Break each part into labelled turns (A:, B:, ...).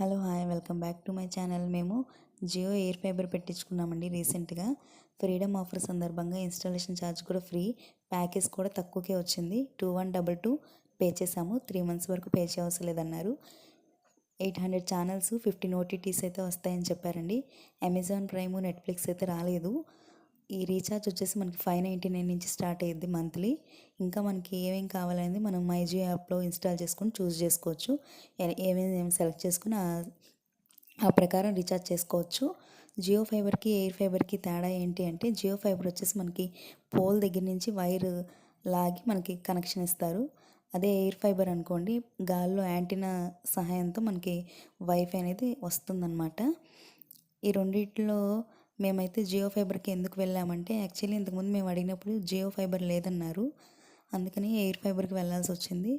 A: Hello hi welcome back to my channel. మేము Jio air fiber పెట్టించుకున్నామండి రీసెంట్గా. ఫ్రీడమ్ ఆఫర్ సందర్భంగా ఇన్స్టాలేషన్ ఛార్జ్ కూడా ఫ్రీ ప్యాకేజ్ కూడా తక్కువకే వచ్చింది. Two one double two pay చేసాము త్రీ మంత్స్ వరకు పే చేయవసరం లేదన్నారు. Eight hundred channels fifteen OTTs అయితే వస్తాయని చెప్పారండి. అమెజాన్ ప్రైమ్ నెట్ఫ్లిక్స్ అయితే రాలేదు. ఈ రీఛార్జ్ వచ్చేసి మనకి ఫైవ్ నైంటీ నైన్ నుంచి స్టార్ట్ అయ్యింది మంత్లీ ఇంకా మనకి ఏమేం కావాలనేది మనం మైజియో యాప్లో ఇన్స్టాల్ చేసుకొని చూస్ చేసుకోవచ్చు. ఏమేమి సెలెక్ట్ చేసుకుని ఆ ప్రకారం రీఛార్జ్ చేసుకోవచ్చు. జియో ఫైబర్కి ఎయిర్ ఫైబర్కి తేడా ఏంటి అంటే జియో ఫైబర్ వచ్చేసి మనకి పోల్ దగ్గర నుంచి వైర్ లాగి మనకి కనెక్షన్ ఇస్తారు. అదే ఎయిర్ ఫైబర్ అనుకోండి గాల్లో యాంటీనా సహాయంతో మనకి వైఫై అనేది వస్తుందన్నమాట. ఈ రెండిట్లో మేమైతే జియో ఫైబర్కి ఎందుకు వెళ్ళామంటే యాక్చువల్లీ ఇంతకుముందు మేము అడిగినప్పుడు జియో ఫైబర్ లేదన్నారు. అందుకని ఎయిర్ ఫైబర్కి వెళ్ళాల్సి వచ్చింది.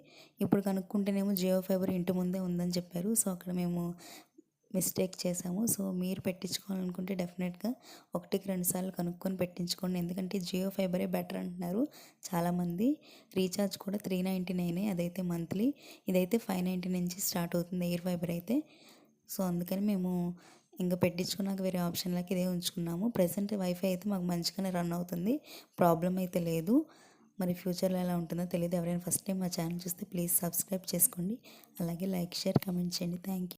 A: ఇప్పుడు కనుక్కుంటేనేమో జియో ఫైబర్ ఇంటి ముందే ఉందని చెప్పారు. సో అక్కడ మేము మిస్టేక్ చేసాము. సో మీరు పెట్టించుకోవాలనుకుంటే డెఫినెట్గా ఒకటికి రెండు సార్లు కనుక్కొని పెట్టించుకోండి. ఎందుకంటే జియో ఫైబరే బెటర్ అంటున్నారు చాలామంది. రీఛార్జ్ కూడా త్రీ నైంటీ నైనే అదైతే మంత్లీ. ఇదైతే ఫైవ్ నైంటీ నుంచి స్టార్ట్ అవుతుంది ఎయిర్ ఫైబర్ అయితే. సో అందుకని మేము ఇంకా పెట్టించుకున్నాక వేరే ఆప్షన్లకి ఇదే ఉంచుకున్నాము. ప్రజెంట్ వైఫై అయితే మాకు మంచిగానే రన్ అవుతుంది. ప్రాబ్లం అయితే లేదు. మరి ఫ్యూచర్లో ఎలా ఉంటుందో తెలియదు. ఎవరైనా ఫస్ట్ టైం మా ఛానల్ చూస్తే ప్లీజ్ సబ్స్క్రైబ్ చేసుకోండి. అలాగే లైక్ షేర్ కమెంట్ చేయండి. Thank you